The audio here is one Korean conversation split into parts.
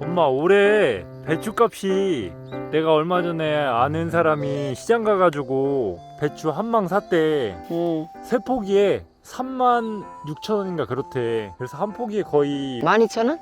엄마 올해 배추값이 내가 얼마 전에 아는 사람이 시장 가가지고 배추 한 망 샀대 응. 세 포기에 3만 6천 원인가 그렇대 그래서 한 포기에 거의 12,000원?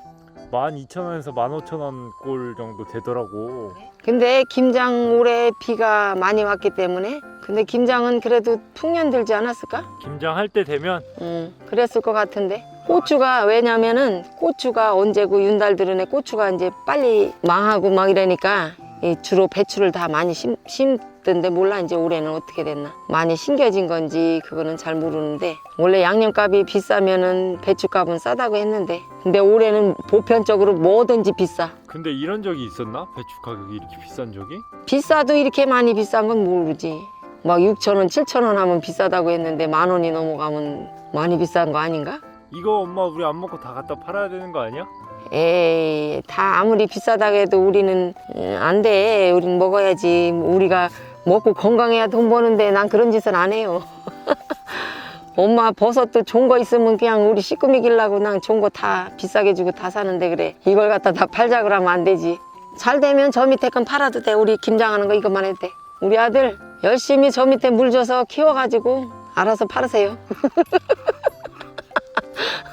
12,000원에서 15,000원 꼴 정도 되더라고 근데 김장 올해 비가 많이 왔기 때문에 근데 김장은 그래도 풍년 들지 않았을까? 김장 할 때 되면 응, 그랬을 것 같은데. 고추가 왜냐면은 고추가 언제고 윤달 들은에 고추가 이제 빨리 망하고 막 이러니까 이 주로 배추를 다 많이 심, 심던데 몰라 이제 올해는 어떻게 됐나 많이 심겨진 건지 그거는 잘 모르는데 원래 양념값이 비싸면은 배추값은 싸다고 했는데 근데 올해는 보편적으로 뭐든지 비싸 근데 이런 적이 있었나? 배추 가격이 이렇게 비싼 적이? 비싸도 이렇게 많이 비싼 건 모르지 막 6천 원, 7천 원 하면 비싸다고 했는데 만 원이 넘어가면 많이 비싼 거 아닌가? 이거 엄마 우리 안 먹고 다 갖다 팔아야 되는 거 아니야? 에이, 다 아무리 비싸다고 해도 우리는 음, 안 돼. 우린 먹어야지. 우리가 먹고 건강해야 돈 버는데 난 그런 짓은 안 해요. 엄마 버섯도 좋은 거 있으면 그냥 우리 식구 먹이려고 난 좋은 거 다 비싸게 주고 다 사는데 그래. 이걸 갖다 다 팔자 그러면 안 되지. 잘 되면 저 밑에 건 팔아도 돼. 우리 김장하는 거 이것만 해도 돼. 우리 아들 열심히 저 밑에 물 줘서 키워가지고 알아서 팔으세요.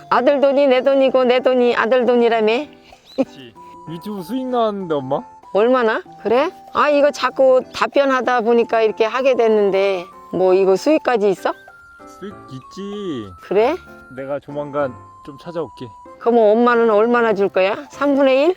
아들 돈이 내 돈이고 내 돈이 아들 돈이라며. 그치 유튜브 수익 나왔는데 엄마? 얼마나? 그래? 아 이거 자꾸 답변하다 보니까 이렇게 하게 됐는데 뭐 이거 수익까지 있어? 수익 있지 그래? 내가 조만간 좀 찾아올게 그럼 엄마는 얼마나 줄 거야? 3분의 1?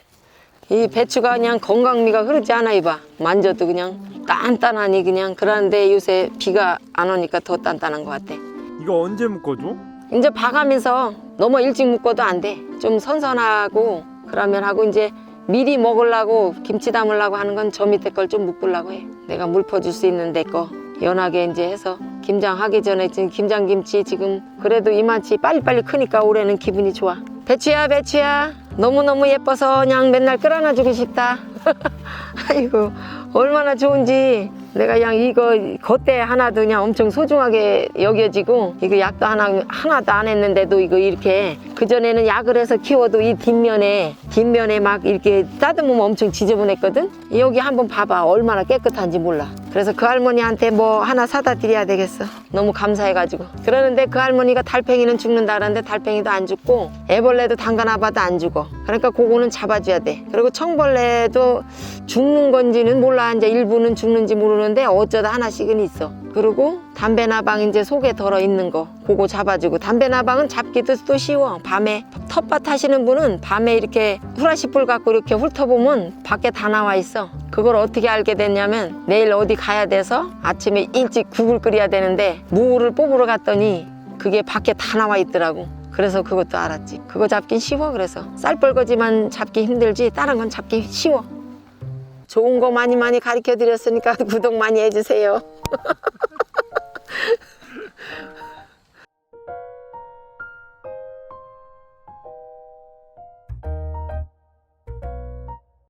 이 배추가 그냥 건강미가 흐르지 않아 이봐 만져도 그냥 단단하니 그냥 그러는데 요새 비가 안 오니까 더 단단한 것 같아 이거 언제 묶어줘? 이제 봐가면서 너무 일찍 묶어도 안 돼. 좀 선선하고 그러면 하고 이제 미리 먹으려고 김치 담으려고 하는 건 저 밑에 걸 좀 묶으려고 해. 내가 물 퍼줄 수 있는 데 거 연하게 이제 해서 김장 하기 전에 지금 김장 김치 지금 그래도 이만치 빨리빨리 크니까 올해는 기분이 좋아. 배추야 배추야 너무너무 예뻐서 그냥 맨날 끌어놔주고 싶다. 아이고 얼마나 좋은지. 내가 그냥 이거 겉대 하나도 그냥 엄청 소중하게 여겨지고 이거 약도 하나 하나도 안 했는데도 이거 이렇게 그 전에는 약을 해서 키워도 이 뒷면에 뒷면에 막 이렇게 따듬으면 엄청 지저분했거든? 여기 한번 봐봐. 얼마나 깨끗한지 몰라. 그래서 그 할머니한테 뭐 하나 사다 드려야 되겠어. 너무 감사해가지고. 그러는데 그 할머니가 달팽이는 죽는다 그러는데 달팽이도 안 죽고 애벌레도 담가놔봐도 안 죽어. 그러니까 그거는 잡아줘야 돼. 그리고 청벌레도 죽는 건지는 몰라. 이제 일부는 죽는지 모르는데 어쩌다 하나씩은 있어. 그리고 담배나방 이제 속에 덜어 있는 거 그거 잡아주고 담배나방은 잡기도 또 쉬워. 밤에 텃밭 하시는 분은 밤에 이렇게 후라시 불 갖고 이렇게 훑어보면 밖에 다 나와 있어. 그걸 어떻게 알게 됐냐면 내일 어디 가야 돼서 아침에 일찍 국을 끓여야 되는데 무를 뽑으러 갔더니 그게 밖에 다 나와 있더라고. 그래서 그것도 알았지. 그거 잡긴 쉬워. 그래서 쌀벌거지만 잡기 힘들지 다른 건 잡기 쉬워 좋은 거 많이 많이 가르쳐 드렸으니까 구독 많이 해주세요